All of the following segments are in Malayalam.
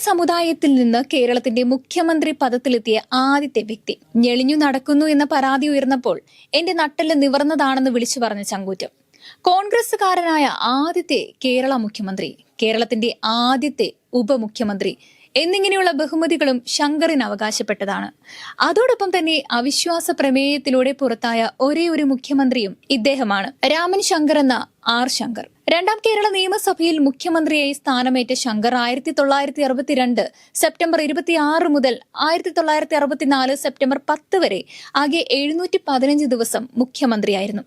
സമുദായത്തിൽ നിന്ന് കേരളത്തിന്റെ മുഖ്യമന്ത്രി പദത്തിലെത്തിയ ആദ്യത്തെ വ്യക്തി. ഞെളിഞ്ഞു നടക്കുന്നു എന്ന പരാതി ഉയർന്നപ്പോൾ എന്റെ നട്ടെല്ല് നിവർന്നതാണെന്ന് വിളിച്ചു പറഞ്ഞ ചങ്കൂറ്റം. കോൺഗ്രസുകാരനായ ആദ്യത്തെ കേരള മുഖ്യമന്ത്രി കേരളത്തിന്റെ ആദ്യത്തെ ഉപമുഖ്യമന്ത്രി എന്നിങ്ങനെയുള്ള ബഹുമതികളും ശങ്കറിന് അവകാശപ്പെട്ടതാണ്. അതോടൊപ്പം തന്നെ അവിശ്വാസ പ്രമേയത്തിലൂടെ പുറത്തായ ഒരേ ഒരു മുഖ്യമന്ത്രിയും ഇദ്ദേഹമാണ്. രാമൻ ശങ്കർ എന്ന ആർ ശങ്കർ. രണ്ടാം കേരള നിയമസഭയിൽ മുഖ്യമന്ത്രിയായി സ്ഥാനമേറ്റ ശങ്കർ ആയിരത്തി തൊള്ളായിരത്തി അറുപത്തിരണ്ട് സെപ്റ്റംബർ ഇരുപത്തിയാറ് മുതൽ ആയിരത്തി തൊള്ളായിരത്തി അറുപത്തിനാല് സെപ്റ്റംബർ പത്ത് വരെ ആകെ എഴുന്നൂറ്റി പതിനഞ്ച് ദിവസം മുഖ്യമന്ത്രിയായിരുന്നു.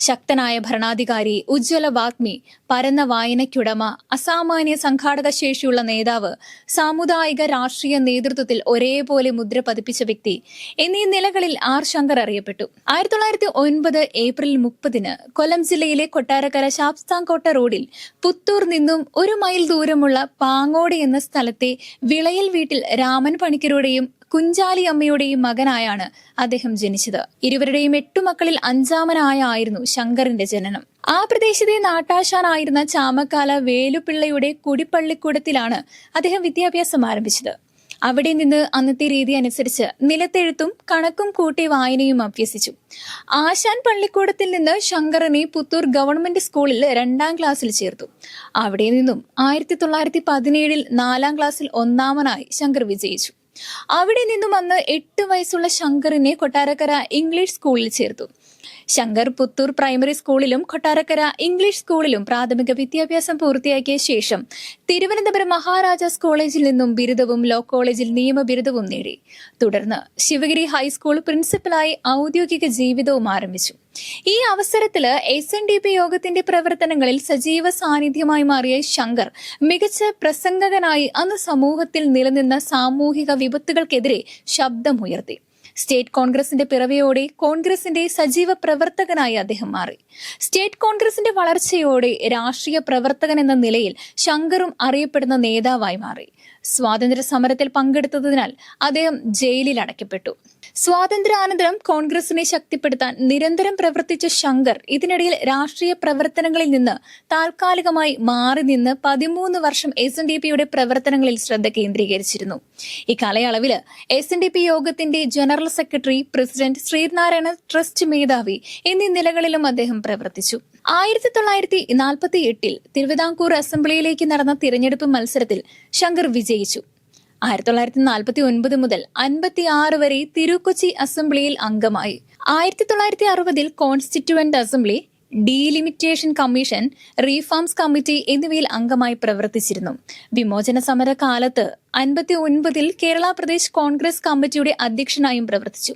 ശക്തനായ ഭരണാധികാരി ഉജ്ജ്വല വാഗ്മി പരന്ന വായനയ്ക്കുടമ അസാമാന്യ സംഘാടക ശേഷിയുള്ള നേതാവ് സാമുദായിക രാഷ്ട്രീയ നേതൃത്വത്തിൽ ഒരേപോലെ മുദ്ര പതിപ്പിച്ച വ്യക്തി എന്നീ നിലകളിൽ ആർ ശങ്കർ അറിയപ്പെട്ടു. ആയിരത്തി തൊള്ളായിരത്തി ഒൻപത് ഏപ്രിൽ മുപ്പതിന് കൊല്ലം ജില്ലയിലെ കൊട്ടാരക്കര ശാബ്സ്താങ്കോട്ട റോഡിൽ പുത്തൂർ നിന്നും ഒരു മൈൽ ദൂരമുള്ള പാങ്ങോട് എന്ന സ്ഥലത്തെ വിളയിൽ വീട്ടിൽ രാമൻ പണിക്കരുടെയും കുഞ്ചാലി അമ്മയുടെയും മകനായാണ് അദ്ദേഹം ജനിച്ചത്. ഇരുവരുടെയും എട്ടു മക്കളിൽ അഞ്ചാമനായ ആയിരുന്നു ശങ്കറിന്റെ ജനനം. ആ പ്രദേശത്തെ നാട്ടാശാനായിരുന്ന ചാമക്കാല വേലുപിള്ളയുടെ കുടിപ്പള്ളിക്കൂടത്തിലാണ് അദ്ദേഹം വിദ്യാഭ്യാസം ആരംഭിച്ചത്. അവിടെ നിന്ന് അന്നത്തെ രീതി അനുസരിച്ച് നിലത്തെഴുത്തും കണക്കും കൂട്ടി വായനയും അഭ്യസിച്ചു. ആശാൻ പള്ളിക്കൂടത്തിൽ നിന്ന് ശങ്കറിനെ പുത്തൂർ ഗവൺമെന്റ് സ്കൂളിൽ രണ്ടാം ക്ലാസ്സിൽ ചേർത്തു. അവിടെ നിന്നും ആയിരത്തി തൊള്ളായിരത്തി പതിനേഴിൽ നാലാം ക്ലാസ്സിൽ ഒന്നാമനായി ശങ്കർ വിജയിച്ചു. അവിടെ നിന്നും അന്ന് എട്ട് വയസ്സുള്ള ശങ്കറിനെ കൊട്ടാരക്കര ഇംഗ്ലീഷ് സ്കൂളിൽ ചേർത്തു. ശങ്കർ പുത്തൂർ പ്രൈമറി സ്കൂളിലും കൊട്ടാരക്കര ഇംഗ്ലീഷ് സ്കൂളിലും പ്രാഥമിക വിദ്യാഭ്യാസം പൂർത്തിയാക്കിയ ശേഷം തിരുവനന്തപുരം മഹാരാജാസ് കോളേജിൽ നിന്നും ബിരുദവും ലോ കോളേജിൽ നിയമ ബിരുദവും നേടി. തുടർന്ന് ശിവഗിരി ഹൈസ്കൂൾ പ്രിൻസിപ്പലായി ഔദ്യോഗിക ജീവിതവും ആരംഭിച്ചു. ഈ അവസരത്തിൽ എസ് എൻ ഡി പി യോഗത്തിന്റെ പ്രവർത്തനങ്ങളിൽ സജീവ സാന്നിധ്യമായി മാറിയ ശങ്കർ മികച്ച പ്രസംഗകനായി അന്ന് സമൂഹത്തിൽ നിലനിന്ന സാമൂഹിക വിപത്തുകൾക്കെതിരെ ശബ്ദമുയർത്തി. സ്റ്റേറ്റ് കോൺഗ്രസിന്റെ പിറവിയോടെ കോൺഗ്രസിന്റെ സജീവ പ്രവർത്തകനായി അദ്ദേഹം മാറി. സ്റ്റേറ്റ് കോൺഗ്രസിന്റെ വളർച്ചയോടെ രാഷ്ട്രീയ പ്രവർത്തകൻ എന്ന നിലയിൽ ശങ്കറും അറിയപ്പെടുന്ന നേതാവായി മാറി. സ്വാതന്ത്ര്യ സമരത്തിൽ പങ്കെടുത്തതിനാൽ അദ്ദേഹം ജയിലിൽ അടയ്ക്കപ്പെട്ടു. സ്വാതന്ത്ര്യാനന്തരം കോൺഗ്രസിനെ ശക്തിപ്പെടുത്താൻ നിരന്തരം പ്രവർത്തിച്ച ശങ്കർ ഇതിനിടയിൽ രാഷ്ട്രീയ പ്രവർത്തനങ്ങളിൽ നിന്ന് താൽക്കാലികമായി മാറി നിന്ന് പതിമൂന്ന് വർഷം എസ് എൻ ഡി പിയുടെ പ്രവർത്തനങ്ങളിൽ ശ്രദ്ധ കേന്ദ്രീകരിച്ചിരുന്നു. ഈ കാലയളവിൽ എസ് എൻ ഡി പി യോഗത്തിന്റെ general secretary president Sreenarayana trust മേധാവി എന്നീ നിലകളിലും അദ്ദേഹം പ്രവർത്തിച്ചു. ആയിരത്തി തൊള്ളായിരത്തി നാൽപ്പത്തി എട്ടിൽ തിരുവിതാംകൂർ അസംബ്ലിയിലേക്ക് നടന്ന തിരഞ്ഞെടുപ്പ് മത്സരത്തിൽ ശങ്കർ വിജയിച്ചു. ആയിരത്തി തൊള്ളായിരത്തി നാൽപ്പത്തി ഒൻപത് മുതൽ അൻപത്തി ആറ് വരെ തിരുക്കൊച്ചി അസംബ്ലിയിൽ അംഗമായി. ആയിരത്തി തൊള്ളായിരത്തി അറുപതിൽ constituent assembly delimitation commission reforms committee എന്നിവയിൽ അംഗമായി പ്രവർത്തിച്ചിരുന്നു. വിമോചന സമര കാലത്ത് അൻപത്തി ഒൻപതിൽ കേരള പ്രദേശ് കോൺഗ്രസ് കമ്മിറ്റിയുടെ അധ്യക്ഷനായും പ്രവർത്തിച്ചു.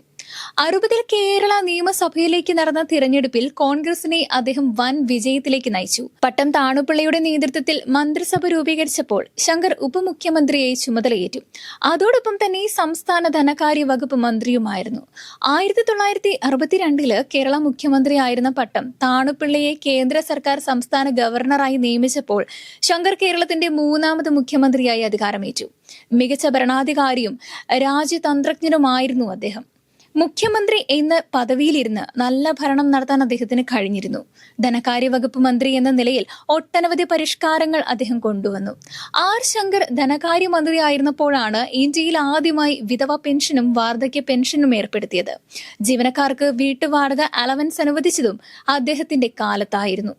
അറുപതിൽ കേരള നിയമസഭയിലേക്ക് നടന്ന തിരഞ്ഞെടുപ്പിൽ കോൺഗ്രസിനെ അദ്ദേഹം വൻ വിജയത്തിലേക്ക് നയിച്ചു. പട്ടം താണുപിള്ളയുടെ നേതൃത്വത്തിൽ മന്ത്രിസഭ രൂപീകരിച്ചപ്പോൾ ശങ്കർ ഉപമുഖ്യമന്ത്രിയായി ചുമതലയേറ്റു. അതോടൊപ്പം തന്നെ സംസ്ഥാന ധനകാര്യ വകുപ്പ് മന്ത്രിയുമായിരുന്നു. ആയിരത്തി തൊള്ളായിരത്തി അറുപത്തിരണ്ടിൽ കേരള മുഖ്യമന്ത്രിയായിരുന്ന പട്ടം താണുപിള്ളയെ കേന്ദ്ര സർക്കാർ സംസ്ഥാന ഗവർണറായി നിയമിച്ചപ്പോൾ ശങ്കർ കേരളത്തിന്റെ മൂന്നാമത് മുഖ്യമന്ത്രിയായി അധികാരമേറ്റു. മികച്ച ഭരണാധികാരിയും രാജ്യതന്ത്രജ്ഞനുമായിരുന്നു അദ്ദേഹം. മുഖ്യമന്ത്രി എന്ന പദവിയിലിരുന്ന് നല്ല ഭരണം നടത്താൻ അദ്ദേഹത്തിന് കഴിഞ്ഞിരുന്നു. ധനകാര്യ വകുപ്പ് മന്ത്രി എന്ന നിലയിൽ ഒട്ടനവധി പരിഷ്കാരങ്ങൾ അദ്ദേഹം കൊണ്ടുവന്നു. ആർ ശങ്കർ ധനകാര്യ മന്ത്രി ആയിരുന്നപ്പോഴാണ് ഇന്ത്യയിൽ ആദ്യമായി വിധവ പെൻഷനും വാർദ്ധക്യ പെൻഷനും ഏർപ്പെടുത്തിയത്. ജീവനക്കാർക്ക് വീട്ടുവാടക അലവൻസ് അനുവദിച്ചതും അദ്ദേഹത്തിന്റെ കാലത്തായിരുന്നു.